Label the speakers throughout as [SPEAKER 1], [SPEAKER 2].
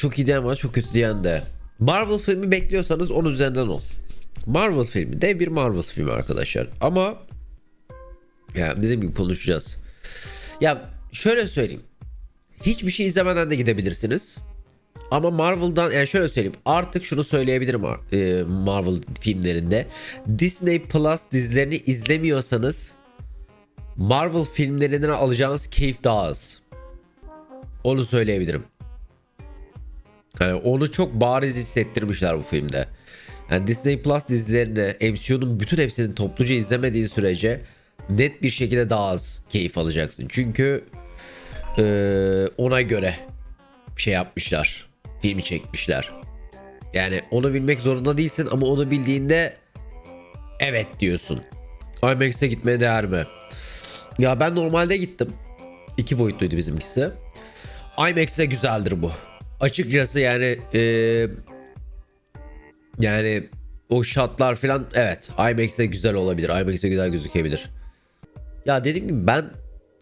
[SPEAKER 1] çok iyi diyen var çok kötü diyen de. Marvel filmi bekliyorsanız 10 üzerinden 10. Marvel filmi dev bir Marvel filmi arkadaşlar. Ama ya dediğim gibi konuşacağız. Ya şöyle söyleyeyim. Hiçbir şey izlemeden de gidebilirsiniz. Ama Marvel'dan yani şöyle söyleyeyim. Artık şunu söyleyebilirim e, Marvel filmlerinde. Disney Plus dizilerini izlemiyorsanız Marvel filmlerinden alacağınız keyif daha az. Onu söyleyebilirim. Yani onu çok bariz hissettirmişler bu filmde. Yani Disney Plus dizilerini MCU'nun bütün hepsini topluca izlemediğin sürece net bir şekilde daha az keyif alacaksın. Çünkü eee, ona göre bir şey yapmışlar. Filmi çekmişler. Yani onu bilmek zorunda değilsin ama onu bildiğinde evet diyorsun. IMAX'e gitmeye değer mi? Ya ben normalde gittim. İki boyutluydu bizimkisi. IMAX'e güzeldir bu. Açıkçası yani eee, yani o shotlar falan evet IMAX'e güzel olabilir. IMAX'e güzel gözükebilir. Ya dediğim gibi ben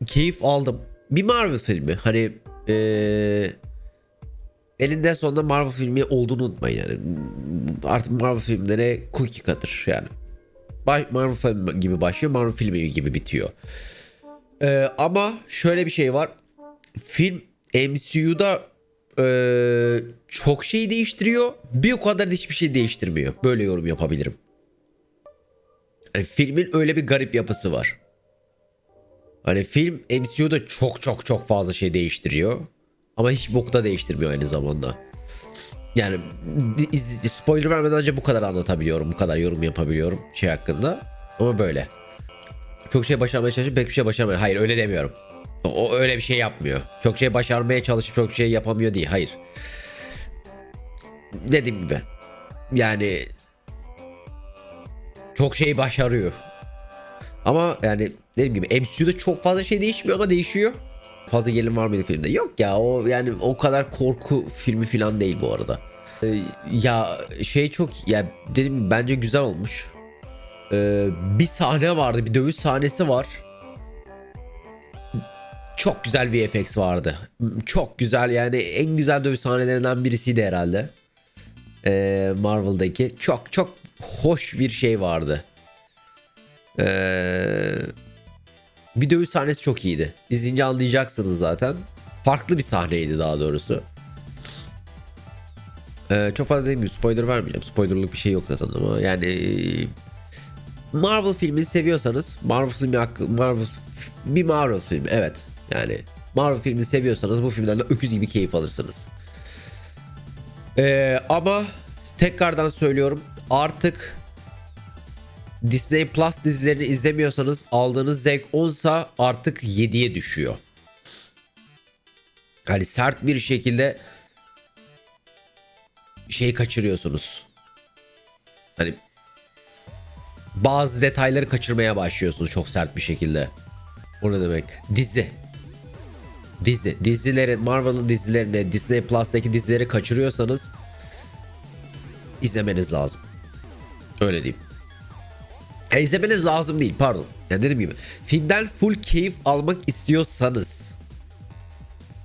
[SPEAKER 1] keyif aldım. Bir Marvel filmi hani eee elinde sonunda Marvel filmi olduğunu unutmayın yani. Artık Marvel filmleri cookie cutter yani. Marvel filmi gibi başlıyor, Marvel filmi gibi bitiyor. Ee, ama şöyle bir şey var. Film MCU'da ee, çok şey değiştiriyor. Bir o kadar da hiçbir şey değiştirmiyor. Böyle yorum yapabilirim. Hani filmin öyle bir garip yapısı var. Hani film MCU'da çok çok çok fazla şey değiştiriyor. Ama hiç bokta değiştirmiyor aynı zamanda. Yani spoiler vermeden önce bu kadar anlatabiliyorum. Bu kadar yorum yapabiliyorum şey hakkında. Ama böyle. Çok şey başarmaya çalışıp pek bir şey başaramıyor. Hayır öyle demiyorum. O, öyle bir şey yapmıyor. Çok şey başarmaya çalışıp çok şey yapamıyor değil. Hayır. Dediğim gibi. Yani çok şey başarıyor. Ama yani dediğim gibi MCU'da çok fazla şey değişmiyor ama değişiyor. Fazla gerilim var mıydı filmde? Yok ya o yani o kadar korku filmi falan değil bu arada. Ee, ya şey çok ya dedim bence güzel olmuş. Ee, bir sahne vardı bir dövüş sahnesi var. Çok güzel VFX vardı. Çok güzel yani en güzel dövüş sahnelerinden birisiydi herhalde. Ee, Marvel'daki çok çok hoş bir şey vardı. Ee, bir dövüş sahnesi çok iyiydi. İzleyince anlayacaksınız zaten. Farklı bir sahneydi daha doğrusu. Ee, çok fazla mi? Spoiler vermeyeceğim. Spoilerlık bir şey yok zaten ama yani Marvel filmini seviyorsanız Marvel filmi Marvel bir Marvel filmi evet. Yani Marvel filmini seviyorsanız bu filmden de öküz gibi keyif alırsınız. Ee, ama tekrardan söylüyorum artık Disney Plus dizilerini izlemiyorsanız aldığınız zevk 10'sa artık 7'ye düşüyor. Yani sert bir şekilde şey kaçırıyorsunuz. Hani bazı detayları kaçırmaya başlıyorsunuz çok sert bir şekilde. O ne demek? Dizi. Dizi. Dizileri, Marvel'ın dizilerini, Disney Plus'taki dizileri kaçırıyorsanız izlemeniz lazım. Öyle diyeyim. Ya izlemeniz lazım değil pardon. Yani dediğim gibi filmden full keyif almak istiyorsanız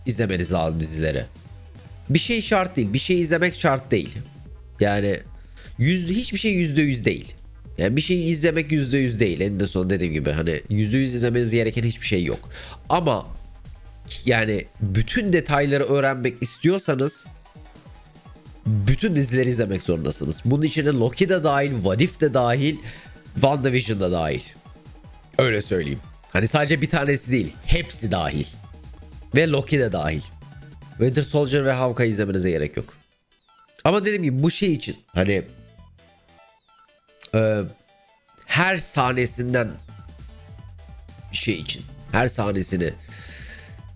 [SPEAKER 1] izlemeniz lazım dizileri. Bir şey şart değil. Bir şey izlemek şart değil. Yani yüzde hiçbir şey yüzde yüz değil. Yani bir şeyi izlemek yüzde yüz değil. En son dediğim gibi hani yüzde yüz izlemeniz gereken hiçbir şey yok. Ama yani bütün detayları öğrenmek istiyorsanız bütün dizileri izlemek zorundasınız. Bunun içine Loki de dahil, What If de dahil, WandaVision da dahil. Öyle söyleyeyim. Hani sadece bir tanesi değil, hepsi dahil. Ve Loki de dahil. Winter Soldier ve Hawkeye izlemenize gerek yok. Ama dediğim gibi bu şey için hani e, her sahnesinden şey için, her sahnesini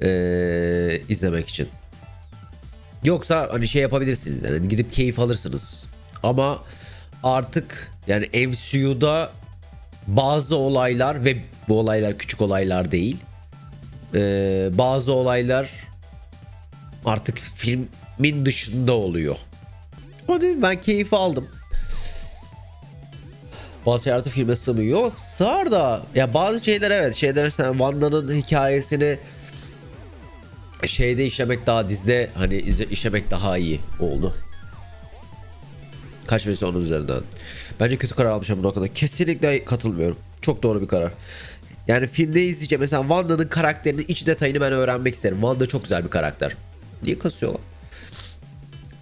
[SPEAKER 1] e, izlemek için. Yoksa hani şey yapabilirsiniz yani gidip keyif alırsınız. Ama artık yani MCU'da bazı olaylar ve bu olaylar küçük olaylar değil. Ee, bazı olaylar artık filmin dışında oluyor. O değil ben keyif aldım. Bazı şeyler artık filme sığmıyor. Sığar da ya bazı şeyler evet şeyler mesela Wanda'nın hikayesini şeyde işlemek daha dizde hani işlemek daha iyi oldu. Kaç verisi onun üzerinden. Bence kötü karar almışım bu noktada. Kesinlikle katılmıyorum. Çok doğru bir karar. Yani filmde izleyeceğim. Mesela Wanda'nın karakterinin iç detayını ben öğrenmek isterim. Wanda çok güzel bir karakter. Niye kasıyorlar?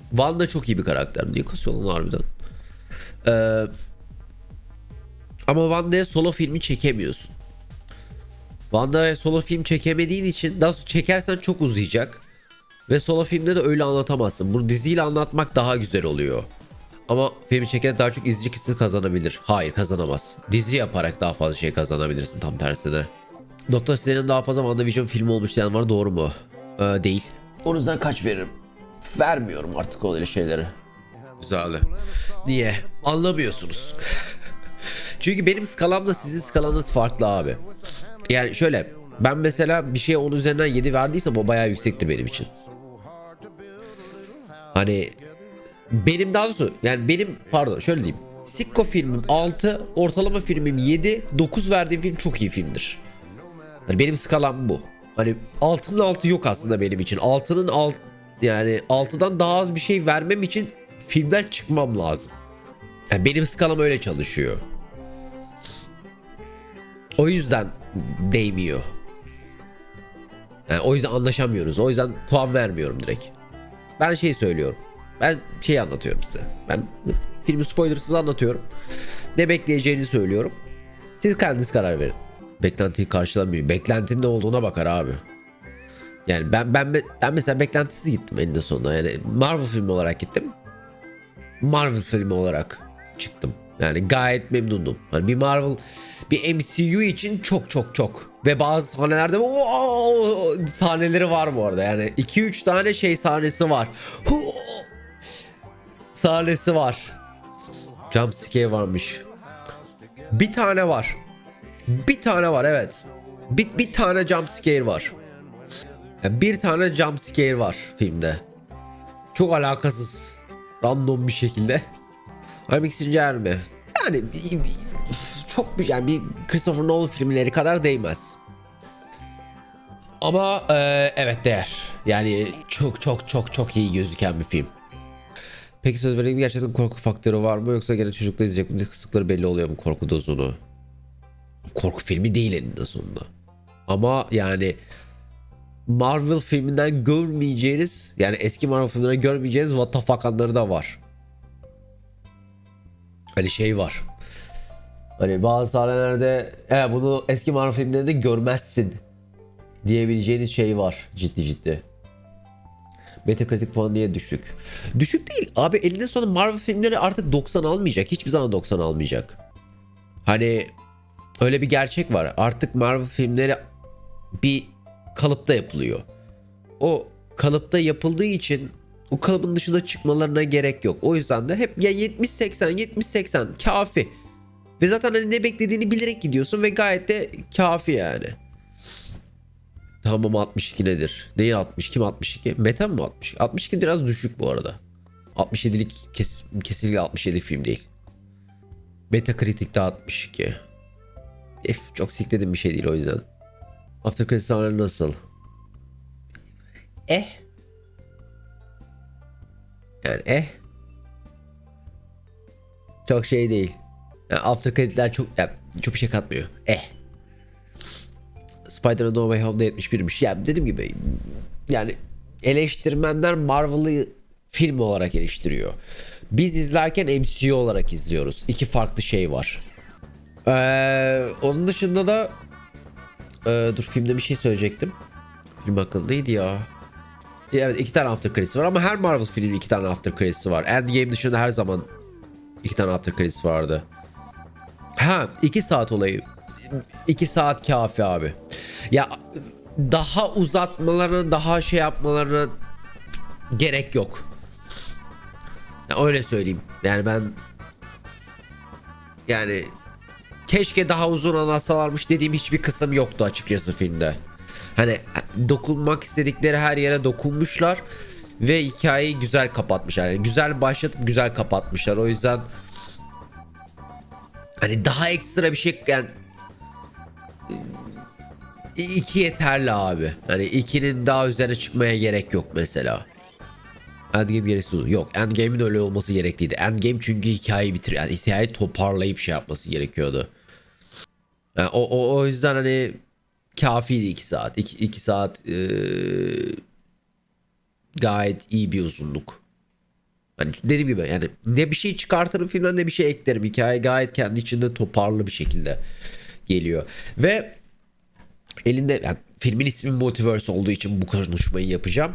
[SPEAKER 1] Wanda çok iyi bir karakter. Niye kasıyorlar harbiden? Ee, ama Wanda'ya solo filmi çekemiyorsun. Wanda'ya solo film çekemediğin için daha çekersen çok uzayacak. Ve solo filmde de öyle anlatamazsın. Bunu diziyle anlatmak daha güzel oluyor. Ama filmi çekerek daha çok izleyici kitlesi kazanabilir. Hayır kazanamaz. Dizi yaparak daha fazla şey kazanabilirsin tam tersine. Doktor Strange'in daha fazla WandaVision filmi olmuş diyen var doğru mu? Ee, değil. O yüzden kaç veririm? Vermiyorum artık öyle şeyleri. Güzel. Niye? Anlamıyorsunuz. Çünkü benim skalamla sizin skalanız farklı abi. Yani şöyle ben mesela bir şeye 10 üzerinden 7 verdiysem o bayağı yüksektir benim için. Hani benim daha doğrusu yani benim pardon şöyle diyeyim. Sikko filmim 6, ortalama filmim 7, 9 verdiğim film çok iyi filmdir. Hani benim skalam bu. Hani 6'nın altı yok aslında benim için. 6'nın alt yani 6'dan daha az bir şey vermem için filmden çıkmam lazım. Yani benim skalam öyle çalışıyor. O yüzden değmiyor. Yani o yüzden anlaşamıyoruz. O yüzden puan vermiyorum direkt. Ben şey söylüyorum. Ben şey anlatıyorum size. Ben filmi spoilersız anlatıyorum. Ne bekleyeceğini söylüyorum. Siz kendiniz karar verin. Beklentiyi karşılamıyor. Beklentinin ne olduğuna bakar abi. Yani ben ben ben mesela beklentisiz gittim eninde sonunda. Yani Marvel filmi olarak gittim. Marvel filmi olarak çıktım. Yani gayet memnundum. Hani bir Marvel bir MCU için çok çok çok ve bazı sahnelerde o sahneleri var bu arada. Yani 2-3 tane şey sahnesi var. Hu- sahnesi var. Jump scare varmış. Bir tane var. Bir tane var evet. Bir, bir tane jump scare var. Yani bir tane jump scare var filmde. Çok alakasız. Random bir şekilde. Halbuki sizce mi? Yani çok bir yani bir Christopher Nolan filmleri kadar değmez. Ama e, evet değer. Yani çok çok çok çok iyi gözüken bir film. Peki söz vereyim gerçekten korku faktörü var mı yoksa gene çocukla izleyecek mi? Kısıkları belli oluyor mu korku dozunu? Korku filmi değil eninde sonunda. Ama yani Marvel filminden görmeyeceğiniz yani eski Marvel filmlerinden görmeyeceğiniz what the fuck anları da var. Hani şey var. Hani bazı sahnelerde e, bunu eski Marvel filmlerinde görmezsin diyebileceğiniz şey var ciddi ciddi. Metacritic puan niye düşük? Düşük değil. Abi elinde sonunda Marvel filmleri artık 90 almayacak. Hiçbir zaman 90 almayacak. Hani öyle bir gerçek var. Artık Marvel filmleri bir kalıpta yapılıyor. O kalıpta yapıldığı için o kalıbın dışında çıkmalarına gerek yok. O yüzden de hep ya 70-80 70-80 kafi. Ve zaten hani ne beklediğini bilerek gidiyorsun ve gayet de kafi yani. Tamam 62 nedir? Neyi 60? Kim 62? Meta mı 60? 62 biraz düşük bu arada. 67'lik kes, kesinlikle 67 film değil. Metacritic'te 62. F çok sikledim bir şey değil o yüzden. After Credits nasıl? Eh. Yani eh. Çok şey değil. Yani after creditler çok yani çok bir şey katmıyor. Eh. Spider-Man No Way Home'da 71'miş. Ya dediğim gibi yani eleştirmenler Marvel'ı film olarak eleştiriyor. Biz izlerken MCU olarak izliyoruz. İki farklı şey var. Ee, onun dışında da ee, dur filmde bir şey söyleyecektim. Film hakkında neydi ya? Evet iki tane after credits var ama her Marvel filmi iki tane after credits var. Endgame dışında her zaman iki tane after credits vardı. Ha iki saat olayı. iki saat kafi abi. Ya daha uzatmalarına daha şey yapmalarına gerek yok. Ya öyle söyleyeyim. Yani ben yani keşke daha uzun anlatsalarmış dediğim hiçbir kısım yoktu açıkçası filmde. Hani dokunmak istedikleri her yere dokunmuşlar ve hikayeyi güzel kapatmışlar. Yani güzel başlatıp güzel kapatmışlar. O yüzden hani daha ekstra bir şey yani iki yeterli abi. Hani ikinin daha üzerine çıkmaya gerek yok mesela. Endgame gereksiz. Yok Endgame'in öyle olması gerekliydi. Endgame çünkü hikayeyi bitir yani hikayeyi toparlayıp şey yapması gerekiyordu. Yani o, o, o yüzden hani kafiydi 2 saat. 2 saat eee, gayet iyi bir uzunluk. Hani dediğim gibi yani ne bir şey çıkartırım filmden ne bir şey eklerim. Hikaye gayet kendi içinde toparlı bir şekilde geliyor. Ve elinde yani filmin ismi Multiverse olduğu için bu konuşmayı yapacağım.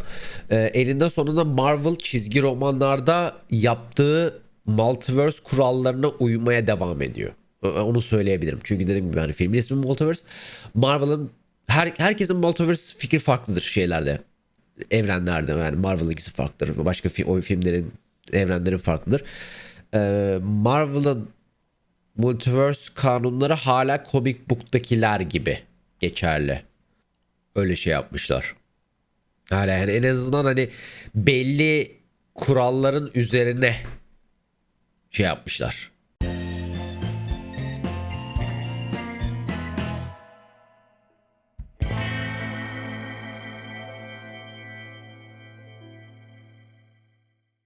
[SPEAKER 1] Ee, elinde sonunda Marvel çizgi romanlarda yaptığı Multiverse kurallarına uymaya devam ediyor. Onu söyleyebilirim. Çünkü dediğim gibi yani filmin ismi Multiverse. Marvel'ın her, herkesin Multiverse fikri farklıdır şeylerde. Evrenlerde yani Marvel'ın ikisi farklıdır. Başka fi, o filmlerin evrenleri farklıdır. Ee, Marvel'ın Multiverse kanunları hala comic book'takiler gibi geçerli. Öyle şey yapmışlar. Hala yani en azından hani belli kuralların üzerine şey yapmışlar.